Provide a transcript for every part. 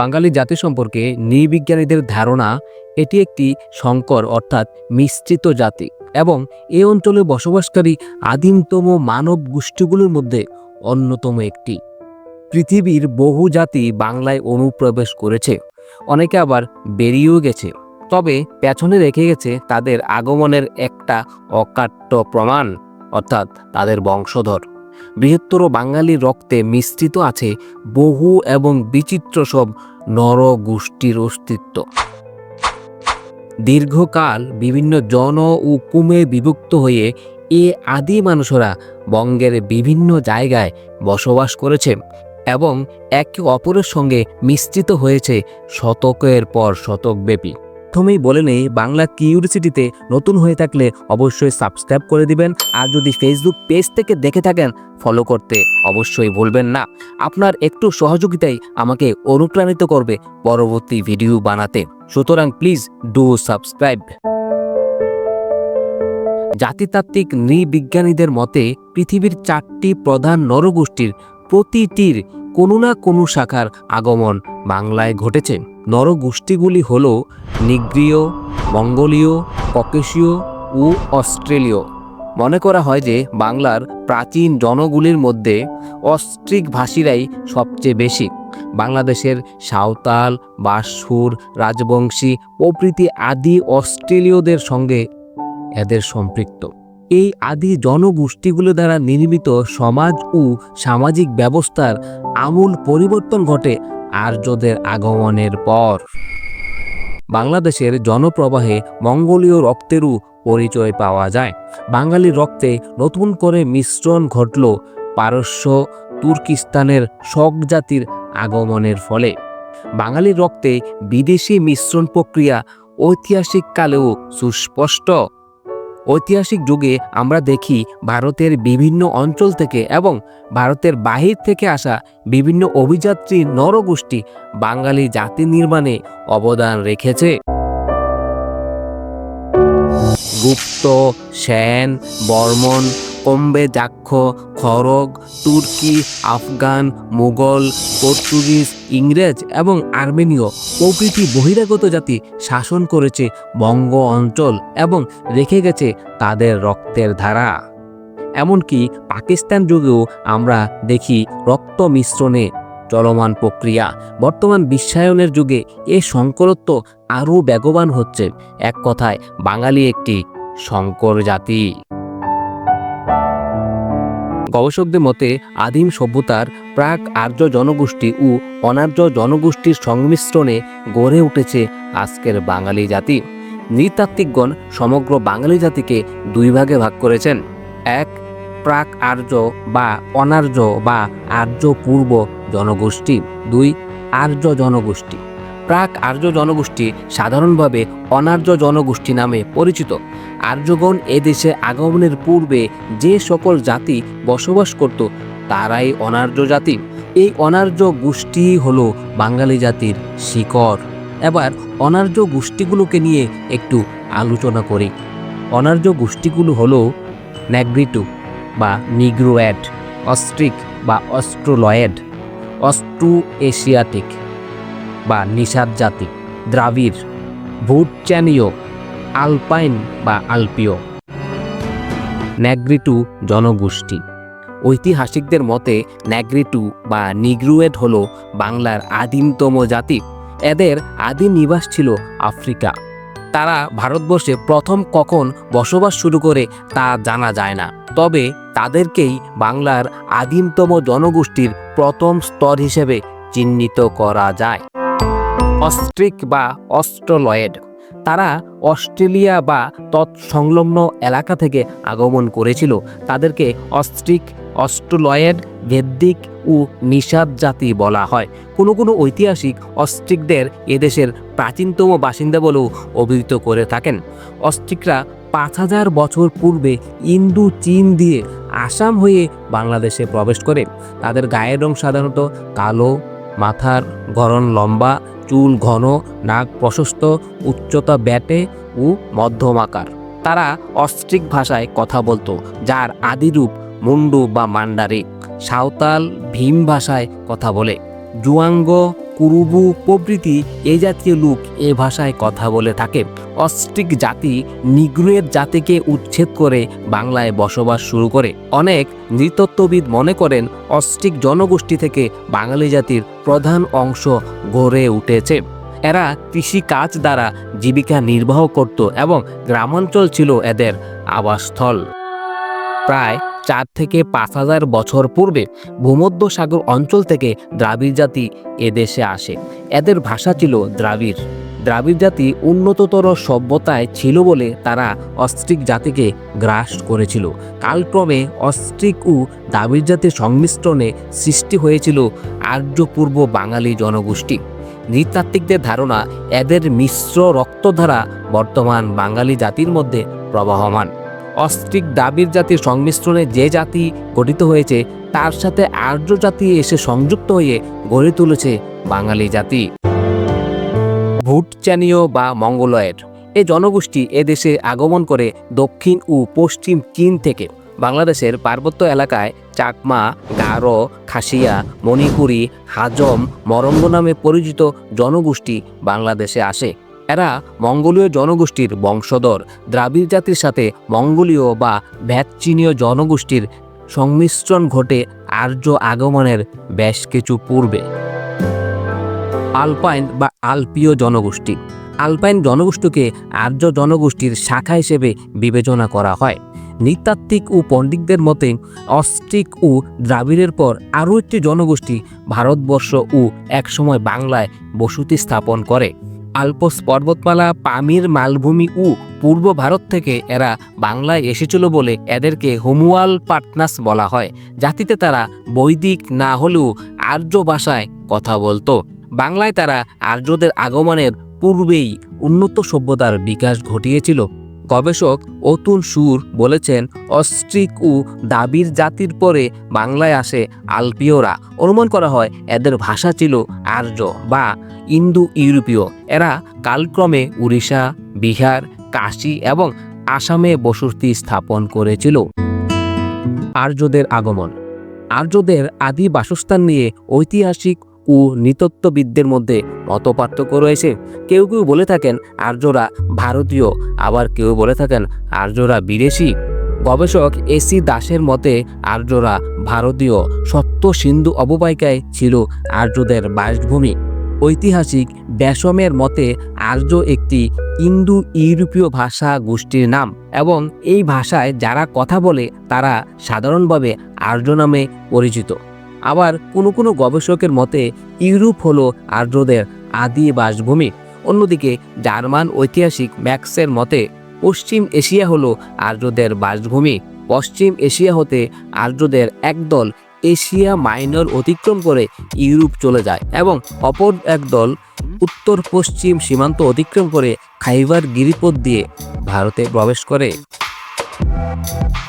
বাঙালি জাতি সম্পর্কে নৃবিজ্ঞানীদের ধারণা, এটি একটি সংকর অর্থাৎ মিশ্রিত জাতি এবং এ অঞ্চলে বসবাসকারী আদিমতম মানব গোষ্ঠীগুলোর মধ্যে অন্যতম একটি। পৃথিবীর বহু জাতি বাংলায় অনুপ্রবেশ করেছে, অনেকে আবার বেরিয়েও গেছে। তবে পেছনে রেখে গেছে তাদের আগমনের একটা অকাট্য প্রমাণ, অর্থাৎ তাদের বংশধর। বৃহত্তর বাঙালির রক্তে মিশ্রিত আছে বহু এবং বিচিত্র সব নর গোষ্ঠীর অস্তিত্ব। দীর্ঘকাল বিভিন্ন জন ও কুমে বিভক্ত হয়ে এ আদি মানুষরা বঙ্গের বিভিন্ন জায়গায় বসবাস করেছে এবং একে অপরের সঙ্গে মিশ্রিত হয়েছে শতকের পর শতকব্যাপী প্রথমেই বলে নেই, বাংলা কিউরিসিটিতে নতুন হয়ে থাকলে অবশ্যই সাবস্ক্রাইব করে দিবেন আর যদি ফেসবুক পেজ থেকে দেখে থাকেন, ফলো করতে অবশ্যই ভুলবেন না। আপনার একটু সহযোগিতাই আমাকে অনুপ্রাণিত করবে পরবর্তী ভিডিও বানাতে। সুতরাং প্লিজ ডু সাবস্ক্রাইব। জাতিতাত্ত্বিক নৃবিজ্ঞানীদের মতে, পৃথিবীর চারটি প্রধান নরগোষ্ঠীর প্রতিটির কোনো না কোনো শাখার আগমন বাংলায় ঘটেছে। নরগোষ্ঠীগুলি হল নিগ্রীয়, মঙ্গোলীয়, ককেশীয় ও অস্ট্রেলীয়। মনে করা হয় যে বাংলার প্রাচীন জনগুলির মধ্যে অস্ট্রিক ভাষীরাই সবচেয়ে বেশি। বাংলাদেশের সাঁওতাল বাসুর রাজবংশী প্রভৃতি আদি অস্ট্রেলীয়দের সঙ্গে এদের সম্পৃক্ত। এই আদি জনগোষ্ঠীগুলো দ্বারা নির্মিত সমাজ ও সামাজিক ব্যবস্থার আমূল পরিবর্তন ঘটে আর্যদের আগমনের পর। বাংলাদেশের জনপ্রবাহে মঙ্গোলীয় রক্তেরও পরিচয় পাওয়া যায়। বাঙালি রক্তে নতুন করে মিশ্রণ ঘটল পারস্য, তুর্কিস্তানের শক জাতির আগমনের ফলে। বাঙালি রক্তে বিদেশি মিশ্রণ প্রক্রিয়া ঐতিহাসিক কালেও সুস্পষ্ট। ঐতিহাসিক যুগে আমরা দেখি ভারতের বিভিন্ন অঞ্চল থেকে এবং ভারতের বাহির থেকে আসা বিভিন্ন অভিযাত্রী নরগোষ্ঠী বাঙালি জাতি নির্মাণে অবদান রেখেছে। গুপ্ত, সেন, বর্মন কম্বে যাক্ষ খড়গ, তুর্কি, আফগান মুঘল পর্তুগিজ, ইংরেজ এবং আর্মেনীয় প্রভৃতি বহিরাগত জাতি শাসন করেছে বঙ্গ অঞ্চল এবং রেখে গেছে তাদের রক্তের ধারা। এমনকি পাকিস্তান যুগেও আমরা দেখি রক্ত মিশ্রণে চলমান প্রক্রিয়া। বর্তমান বিশ্বায়নের যুগে এ সংকরত্ব আরও বেগবান হচ্ছে। এক কথায়, বাঙালি একটি সংকর জাতি। গবেষকদের মতে, আদিম সভ্যতার প্রাক আর্য জনগোষ্ঠী ও অনার্য জনগোষ্ঠীর সংমিশ্রণে গড়ে উঠেছে আজকের বাঙালি জাতি। নৃতাত্ত্বিকগণ সমগ্র বাঙালি জাতিকে দুই ভাগে ভাগ করেছেন। এক, প্রাক আর্য বা অনার্য বা আর্য পূর্ব জনগোষ্ঠী। দুই, আর্য জনগোষ্ঠী। প্রাক আর্য জনগোষ্ঠী সাধারণভাবে অনার্য জনগোষ্ঠী নামে পরিচিত। আর্যগণ এদেশে আগমনের পূর্বে যে সকল জাতি বসবাস করত, তারাই অনার্য জাতি। এই অনার্য গোষ্ঠী হলো বাঙালি জাতির শিকড়। এবার অনার্য গোষ্ঠীগুলোকে নিয়ে একটু আলোচনা করি। অনার্য গোষ্ঠীগুলো হলো ন্যাগ্রিটু বা নিগ্রোয়েড, অস্ট্রিক বা অস্ট্রোলয়েড অস্ট্রো এশিয়াটিক বা নিষাদ জাতি, দ্রাবিড়, ভুটচ্যানীয়, আলপাইন বা আলপীয়। ন্যাগ্রিটু জনগোষ্ঠী। ঐতিহাসিকদের মতে, ন্যাগ্রিটু বা নিগ্রুয়েড হল বাংলার আদিমতম জাতি। এদের আদিম নিবাস ছিল আফ্রিকা। তারা ভারতবর্ষে প্রথম কখন বসবাস শুরু করে তা জানা যায় না। তবে তাদেরকেই বাংলার আদিমতম জনগোষ্ঠীর প্রথম স্তর হিসেবে চিহ্নিত করা যায়। অস্ট্রিক বা অস্ট্রোলয়েড। তারা অস্ট্রেলিয়া বা তৎসংলগ্ন এলাকা থেকে আগমন করেছিল। তাদেরকে অস্ট্রিক, অস্ট্রোলয়েড, ভেদ্দিক ও নিষাদ জাতি বলা হয়। কোনো কোনো ঐতিহাসিক অস্ট্রিকদের এদেশের প্রাচীনতম বাসিন্দা বলেও অভিহিত করে থাকেন। অস্ট্রিকরা পাঁচ হাজার বছর পূর্বে ইন্দু, চীন দিয়ে আসাম হয়ে বাংলাদেশে প্রবেশ করে। তাদের গায়ের রং সাধারণত কালো, মাথার গড়ন লম্বা চুল ঘন, নাক প্রশস্ত, উচ্চতা ব্যাটে ও মধ্যম আকার। তারা অস্ট্রিক ভাষায় কথা বলতো, যার আদিরূপ মুন্ডু বা মান্ডারি সাঁওতাল ভীম ভাষায় কথা বলে। জুয়াঙ্গ কুরুবু প্রভৃতি এ জাতীয় লোক এ ভাষায় কথা বলে থাকে। অস্ট্রিক জাতি নিগ্রোয়ের জাতিকে উচ্ছেদ করে বাংলায় বসবাস শুরু করে। অনেক নৃতত্ত্ববিদ মনে করেন অস্ট্রিক জনগোষ্ঠী থেকে বাঙালি জাতির প্রধান অংশ গড়ে উঠেছে। এরা কৃষি কাজ দ্বারা জীবিকা নির্বাহ করত এবং গ্রামাঞ্চল ছিল এদের আবাসস্থল। প্রায় চার থেকে পাঁচ হাজার বছর পূর্বে ভূমধ্য সাগর অঞ্চল থেকে দ্রাবিড় জাতি এদেশে আসে। এদের ভাষা ছিল দ্রাবিড়। দ্রাবিড় জাতি উন্নততর সভ্যতায় ছিল বলে তারা অস্ট্রিক জাতিকে গ্রাস করেছিল। কালক্রমে অস্ট্রিক ও দ্রাবিড় জাতির সংমিশ্রণে সৃষ্টি হয়েছিল আর্যপূর্ব বাঙালি জনগোষ্ঠী। নৃতাত্ত্বিকদের ধারণা এদের মিশ্র রক্তধারা বর্তমান বাঙালি জাতির মধ্যে প্রবাহমান। অস্ট্রিক দ্রাবিড় জাতির সংমিশ্রণে যে জাতি গঠিত হয়েছে, তার সাথে আর্য জাতি এসে সংযুক্ত হয়ে গড়ে তুলেছে বাঙালি জাতি। ভুটচ্যানীয় বা মঙ্গলয়েড, এ জনগোষ্ঠী এদেশে আগমন করে দক্ষিণ ও পশ্চিম চীন থেকে বাংলাদেশের পার্বত্য এলাকায় চাকমা, গারো, খাসিয়া, মণিপুরি, হাজম, মরঙ্গ নামে পরিচিত জনগোষ্ঠী বাংলাদেশে আসে। এরা মঙ্গোলীয় জনগোষ্ঠীর বংশধর। দ্রাবিড় জাতির সাথে মঙ্গোলীয় বা ভ্যাকচিনীয় জনগোষ্ঠীর সংমিশ্রণ ঘটে আর্য আগমনের বেশ কিছু পূর্বে। আলপাইন বা আলপীয় জনগোষ্ঠী। আলপাইন জনগোষ্ঠীকে আর্য জনগোষ্ঠীর শাখা হিসেবে বিবেচনা করা হয়। নৃতাত্ত্বিক ও পণ্ডিতদের মতে, অস্ট্রিক ও দ্রাবিড়ের পর আরও একটি জনগোষ্ঠী ভারতবর্ষ ও একসময় বাংলায় বসতি স্থাপন করে। আলপস পর্বতমালা, পামির মালভূমি ও পূর্ব ভারত থেকে এরা বাংলায় এসেছিল বলে এদেরকে হোমুয়াল পাটনাস বলা হয়। জাতিতে তারা বৈদিক না হলেও আর্য ভাষায় কথা বলতো। বাংলায় তারা আর্যদের আগমনের পূর্বেই উন্নত সভ্যতার বিকাশ ঘটিয়েছিল। গবেষক অতুল সুর বলেছেন, অস্ট্রিক ও দাবির জাতির পরে বাংলায় আসে আলপীয়রা। অনুমান করা হয়, এদের ভাষা ছিল আর্য বা ইন্দো ইউরোপীয় এরা কালক্রমে উড়িষ্যা, বিহার, কাশী এবং আসামে বসতি স্থাপন করেছিল। আর্যদের আগমন। আর্যদের আদি বাসস্থান নিয়ে ঐতিহাসিক ও নৃতত্ত্ববিদদের মধ্যে মতপার্থক্য রয়েছে। কেউ কেউ বলে থাকেন আর্যরা ভারতীয়, আবার কেউ বলে থাকেন আর্যরা বিদেশি। গবেষক এসি দাসের মতে, আর্যরা ভারতীয় সত্য সিন্ধু অববাহিকায় ছিল আর্যদের বাসভূমি। ঐতিহাসিক ব্যাসমের মতে, আর্য একটি ইন্দো ইউরোপীয় ভাষা গোষ্ঠীর নাম এবং এই ভাষায় যারা কথা বলে, তারা সাধারণভাবে আর্য নামে পরিচিত। আবার কোনো কোনো গবেষকের মতে ইউরোপ হলো আর্যদের আদি বাসভূমি। অন্যদিকে জার্মান ঐতিহাসিক ম্যাক্সের মতে পশ্চিম এশিয়া হলো আর্যদের বাসভূমি। পশ্চিম এশিয়া হতে আর্যদের একদল এশিয়া মাইনর অতিক্রম করে ইউরোপ চলে যায় এবং অপর একদল উত্তর পশ্চিম সীমান্ত অতিক্রম করে খাইবার গিরিপথ দিয়ে ভারতে প্রবেশ করে।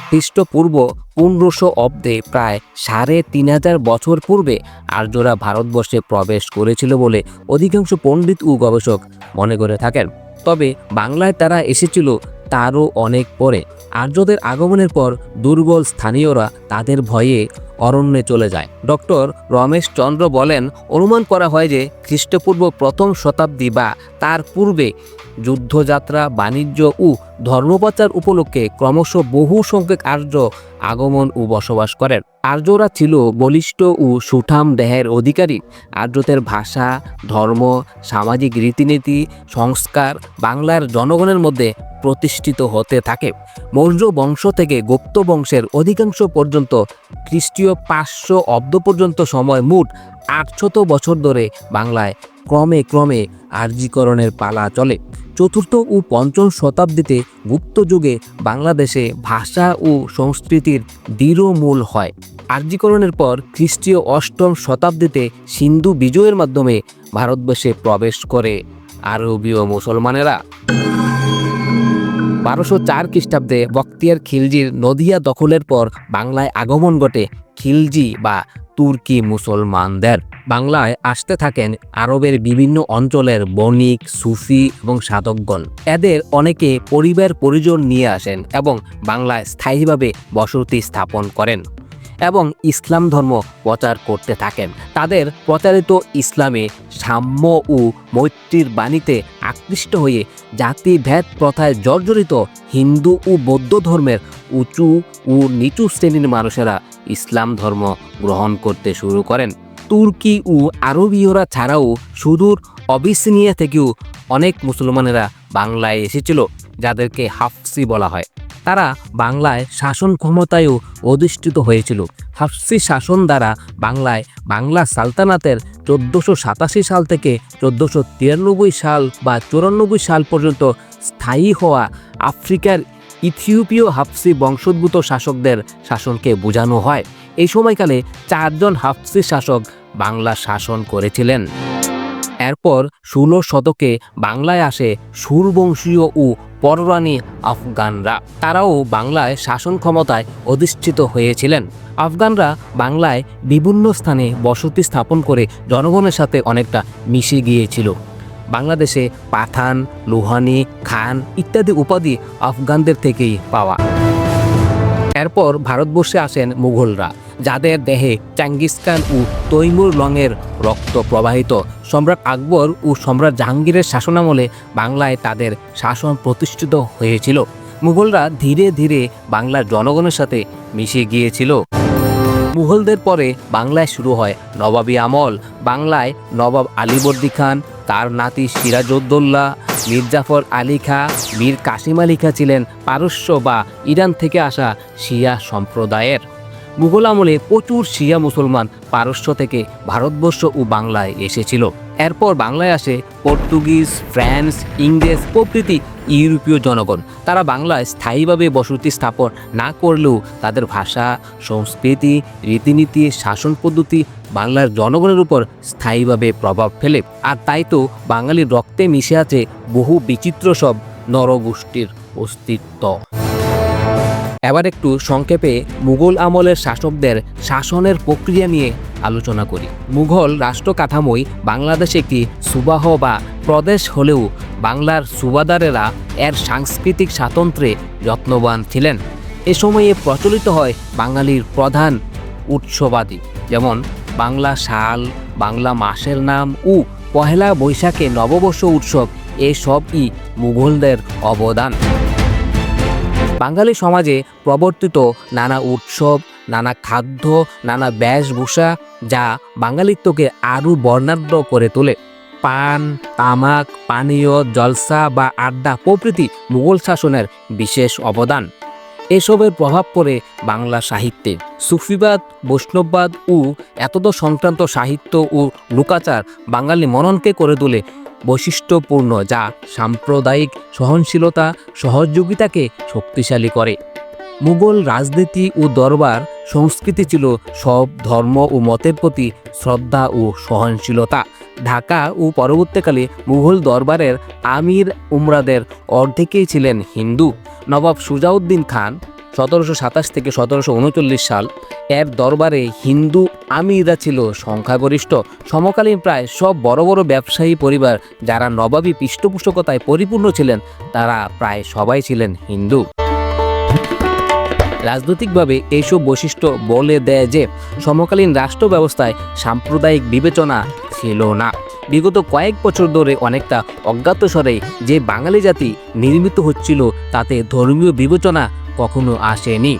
খ্রিস্টপূর্ব পনেরোশো অব্দে প্রায় সাড়ে তিন হাজার বছর পূর্বে আর্যরা ভারতবর্ষে প্রবেশ করেছিল বলে অধিকাংশ পণ্ডিত ও গবেষক মনে করে থাকেন। তবে বাংলায় তারা এসেছিল তারও অনেক পরে। আর্যদের আগমনের পর দুর্বল স্থানীয়রা তাদের ভয়ে অরণ্যে চলে যায়। ডক্টর রমেশ চন্দ্র বলেন, অনুমান করা হয় যে খ্রিস্টপূর্ব প্রথম শতাব্দী বা তার পূর্বে যুদ্ধযাত্রা, বাণিজ্য ও ধর্মপ্রচার উপলক্ষে ক্রমশ বহু সংখ্যক আর্য আগমন ও বসবাস করেন। আর্যরা ছিল বলিষ্ঠ ও সুঠাম দেহের অধিকারী। আর্যদের ভাষা, ধর্ম, সামাজিক রীতিনীতি, সংস্কার বাংলার জনগণের মধ্যে প্রতিষ্ঠিত হতে থাকে। মৌর্য বংশ থেকে গুপ্ত বংশের অধিকাংশ পর্যন্ত খ্রিস্টীয় পাঁচশো অব্দ পর্যন্ত সময় মোট আটশত বছর ধরে বাংলায় ক্রমে ক্রমে আর্যীকরণের পালা চলে। চতুর্থ ও পঞ্চম শতাব্দীতে গুপ্ত যুগে বাংলাদেশে ভাষা ও সংস্কৃতির দৃঢ় মূল হয়। আর্যীকরণের পর খ্রিস্টীয় অষ্টম শতাব্দীতে সিন্ধু বিজয়ের মাধ্যমে ভারতবর্ষে প্রবেশ করে আরবীয় মুসলমানেরা। বারোশো চার খ্রিস্টাব্দে বক্তিয়ার খিলজির নদিয়া দখলের পর বাংলায় আগমন ঘটে। খিলজি বা তুর্কি মুসলমানদের। বাংলায় আসতে থাকেন আরবের বিভিন্ন অঞ্চলের বণিক, সুফি এবং সাধকগণ। এদের অনেকে পরিবার পরিজন নিয়ে আসেন এবং বাংলায় স্থায়ীভাবে বসতি স্থাপন করেন। এবং ইসলাম ধর্ম প্রচার করতে থাকেন। তাদের প্রচারিত ইসলামে সাম্য ও মৈত্রীর বাণীতে আকৃষ্ট হয়ে জাতিভেদ প্রথায় জর্জরিত হিন্দু ও বৌদ্ধ ধর্মের উঁচু ও নিচু শ্রেণির মানুষেরা ইসলাম ধর্ম গ্রহণ করতে শুরু করেন। তুর্কি ও আরবীয়রা ছাড়াও সুদূর অবিসিনিয়া থেকেও অনেক মুসলমানেরা বাংলায় এসেছিল, যাদেরকে হাফসি বলা হয়। তারা বাংলায় শাসন ক্ষমতায়ও অধিষ্ঠিত হয়েছিল। হাফসি শাসন দ্বারা বাংলায় বাংলা সালতানাতের চোদ্দোশো সাতাশি সাল থেকে চোদ্দোশো তিরানব্বই সাল বা চুরানব্বই সাল পর্যন্ত স্থায়ী হওয়া আফ্রিকার ইথিওপীয় হাফসি বংশোদ্ভূত শাসকদের শাসনকে বোঝানো হয়। এই সময়কালে চারজন হাফসি শাসক বাংলা শাসন করেছিলেন। এরপর ষোলো শতকে বাংলায় আসে সুরবংশীয় ও পররানী আফগানরা। তারাও বাংলায় শাসন ক্ষমতায় অধিষ্ঠিত হয়েছিলেন। আফগানরা বাংলায় বিভিন্ন স্থানে বসতি স্থাপন করে জনগণের সাথে অনেকটা মিশে গিয়েছিল। বাংলাদেশে পাঠান, লোহানি, খান ইত্যাদি উপাধি আফগানদের থেকেই পাওয়া। এরপর ভারতবর্ষে আসেন মুঘলরা। যাদের দেহে চাঙ্গিস খান ও তৈমুর লংয়ের রক্ত প্রবাহিত। সম্রাট আকবর ও সম্রাট জাহাঙ্গীরের শাসনামলে বাংলায় তাদের শাসন প্রতিষ্ঠিত হয়েছিল। মুঘলরা ধীরে ধীরে বাংলার জনগণের সাথে মিশে গিয়েছিল। মুঘলদের পরে বাংলায় শুরু হয় নবাবী আমল। বাংলায় নবাব আলীবর্দী খান, তার নাতি সিরাজউদ্দৌল্লা মির্জাফর আলী খা, মীর কাসিম আলী খা ছিলেন পারস্য বা ইরান থেকে আসা শিয়া সম্প্রদায়ের। মুঘল আমলে প্রচুর শিয়া মুসলমান পারস্য থেকে ভারতবর্ষ ও বাংলায় এসেছিল। এরপর বাংলায় আসে পর্তুগিজ, ফ্রান্স, ইংরেজ প্রভৃতি ইউরোপীয় জনগণ। তারা বাংলায় স্থায়ীভাবে বসতি স্থাপন না করলেও তাদের ভাষা, সংস্কৃতি, রীতিনীতি, শাসন পদ্ধতি বাংলার জনগণের উপর স্থায়ীভাবে প্রভাব ফেলে। আর তাই তো বাঙালির রক্তে মিশে আছে বহু বিচিত্র সব নরগোষ্ঠীর অস্তিত্ব। এবার একটু সংক্ষেপে মুঘল আমলের শাসকদের শাসনের প্রক্রিয়া নিয়ে আলোচনা করি। মুঘল রাষ্ট্র কাঠামোই বাংলাদেশে একটি সুবাহ বা প্রদেশ হলেও বাংলার সুবাদারেরা এর সাংস্কৃতিক স্বাতন্ত্র্যে যত্নবান ছিলেন। এ সময়ে প্রচলিত হয় বাঙালির প্রধান উৎসবাদি, যেমন বাংলা শাল, বাংলা মাসের নাম ও পহেলা বৈশাখে নববর্ষ উৎসব এসবই মুঘলদের অবদান। বাঙালি সমাজে প্রবর্তিত নানা উৎসব, নানা খাদ্য, নানা বেশভূষা যা বাঙালিত্বকে আরও বর্ণাঢ্য করে তোলে। পান, তামাক, পানীয়, জলসা বা আড্ডা প্রভৃতি মুঘল শাসনের বিশেষ অবদান। এসবের প্রভাব পড়ে বাংলা সাহিত্যে। সুফিবাদ, বৈষ্ণববাদ ও এতদ সংক্রান্ত সাহিত্য ও লোকাচার বাঙালি মননকে করে তোলে বৈশিষ্ট্যপূর্ণ যা সাম্প্রদায়িক সহনশীলতা, সহযোগিতাকে শক্তিশালী করে। মুঘল রাজনীতি ও দরবার সংস্কৃতি ছিল সব ধর্ম ও মতের প্রতি শ্রদ্ধা ও সহনশীলতা। ঢাকা ও পরবর্তীকালে মুঘল দরবারের আমির উমরাদের অর্ধেকেই ছিলেন হিন্দু। নবাব সুজাউদ্দিন খান সতেরোশো সাতাশ থেকে সতেরোশো উনচল্লিশ সাল এর দরবারে হিন্দু আমিরা ছিল সংখ্যাগরিষ্ঠ। সমকালীন প্রায় সব বড় বড় ব্যবসায়ী পরিবার যারা নবাবী পৃষ্ঠপোষকতায় পরিপূর্ণ ছিলেন, তারা প্রায় সবাই ছিলেন হিন্দু। রাজনৈতিকভাবে এইসব বৈশিষ্ট্য বলে দেয় যে, সমকালীন রাষ্ট্র ব্যবস্থায় সাম্প্রদায়িক বিবেচনা ছিল না। বিগত কয়েক বছর ধরে অনেকটা অজ্ঞাতস্বরে যে বাঙালি জাতি নির্মিত হচ্ছিল, তাতে ধর্মীয় বিবেচনা কখনো আসেনি।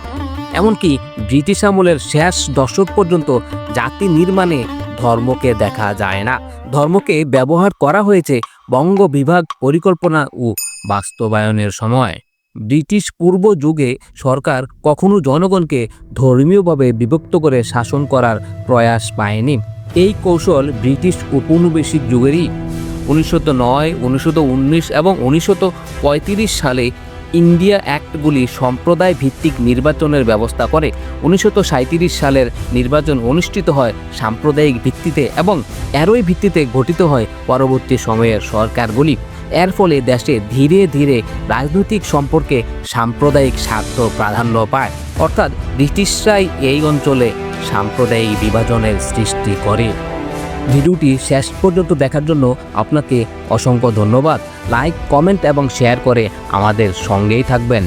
এমনকি ব্রিটিশ আমলের শেষ দশক পর্যন্ত জাতি নির্মাণে ধর্মকে দেখা যায় না। ধর্মকে ব্যবহার করা হয়েছে বঙ্গ বিভাগ পরিকল্পনা ও বাস্তবায়নের সময়। ব্রিটিশ পূর্ব যুগে সরকার কখনো জনগণকে ধর্মীয়ভাবে বিভক্ত করে শাসন করার প্রয়াস পায়নি। এই কৌশল ব্রিটিশ উপনিবেশিক যুগেরই। উনিশশো নয়, উনিশশো উনিশ এবং উনিশশো পঁয়ত্রিশ সালে ইন্ডিয়া অ্যাক্টগুলি সম্প্রদায় ভিত্তিক নির্বাচনের ব্যবস্থা করে। উনিশশো সাঁইত্রিশ সালের নির্বাচন অনুষ্ঠিত হয় সাম্প্রদায়িক ভিত্তিতে এবং এরই ভিত্তিতে গঠিত হয় পরবর্তী সময়ের সরকারগুলি। এর ফলে দেশে ধীরে ধীরে রাজনৈতিক সম্পর্কে সাম্প্রদায়িক স্বার্থ প্রাধান্য পায়। অর্থাৎ ব্রিটিশরাই এই অঞ্চলে সাম্প্রদায়িক বিভাজনের সৃষ্টি করে। ভিডিওটি শেষ পর্যন্ত দেখার জন্য আপনাকে অসংখ্য ধন্যবাদ। লাইক, কমেন্ট এবং শেয়ার করে আমাদের সঙ্গেই থাকবেন।